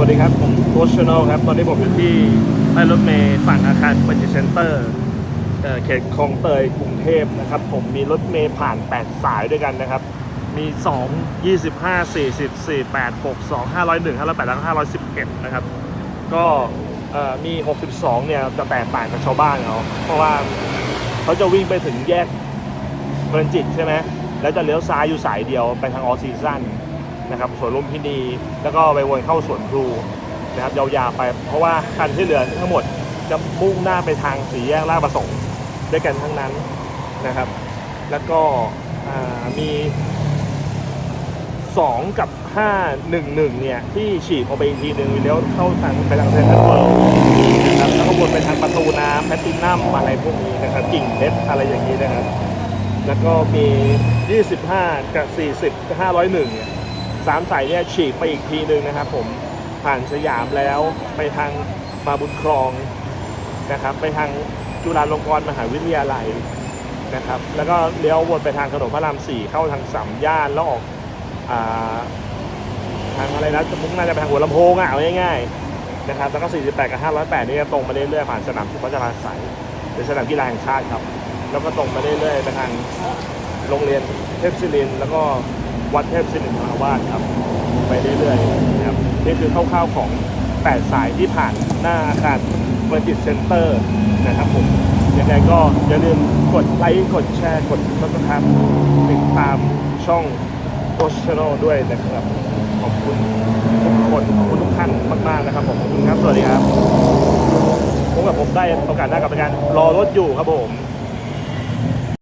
วัสดีครับ ผมโคชโนลครับ ตอนนี้ผมอยู่ที่ป้รถเมย์ฝั่งอาคารบัญชีเซ็นเตอร์เขตคลองเตยกรุงเทพนะครับ ผมมีรถเมย์ผ่าน 8 สายด้วยกันนะครับ มี 2 25 40 48 62 501 508แล้วก็511 นะครับ ก็มี 62 เนี่ยจะแตกต่างกับชาวบ้านเขาเพราะว่าเขาจะวิ่งไปถึงแยกเพลินจิตใช่ไหมแล้วจะเลี้ยวซ้ายอยู่สายเดียวไปทางออซีซั่น นะครับสวนลุมพินีแล้วก็ไปวนเข้าสวนพลูนะครับยาวๆไป เพราะว่าคันที่เหลือทั้งหมดจะมุ่งหน้าไปทางสี่แยกลาดประสงค์ด้วยกันทั้งนั้นนะครับ แล้วก็อ่ามี 2 กับ 5 1 1 เนี่ย ที่ฉีกออกไปอีกทีหนึ่งเลี้ยวเข้าทางไปทางเซนทรัลเวิลด์นะครับแล้วก็วนไปทางประตูน้ำแพตตินัมอะไรพวกนี้นะครับกิ่งเพชรอะไรอย่างนี้นะครับ แล้วก็มี 25 กับ 40กับ501เนี่ย สามสายเนี่ยฉีกไปอีกทีหนึ่งนะครับ ผมผ่านสยามแล้วไปทางมาบุญครองนะครับ ไปทางจุฬาลงกรณ์มหาวิทยาลัยนะครับ แล้วก็เลี้ยววนไปทางถนนพระรามสี่เข้าทางสามย่านแล้วออกอาทางอะไรนะจะมุ่งหน้าจะไปทางหัวลำโพงอะเอาง่ายๆนะครับแล้วก็ 48 กับ 508 นี่ตรงมาเรื่อยๆผ่านสนามสุพัชราใสยหรือสนามกีฬาแห่งชาติครับ แล้วก็ตรงมาเรื่อยๆไปทางโรงเรียนเทพศิรินแล้วก็ วัดเทพศิรินทร์มหาวาสครับ ไปเรื่อยๆนะครับนี่คือคร่าวๆของ 8 สายที่ผ่านหน้าอาคารเฟอร์จิตเซ็นเตอร์นะครับผมยังไงก็อย่าลืมกดไลค์กดแชร์กดซับสไครต์ติดตามช่องโ c ช a n นด้วยนะครับ ขอบคุณทุกคนขอบคุณทุกท่านมากๆนะครับผมขอบคุณครับ สวัสดีครับพบกับผมได้โอกาสหน้ากับรายการรอรถอยู่ครับผม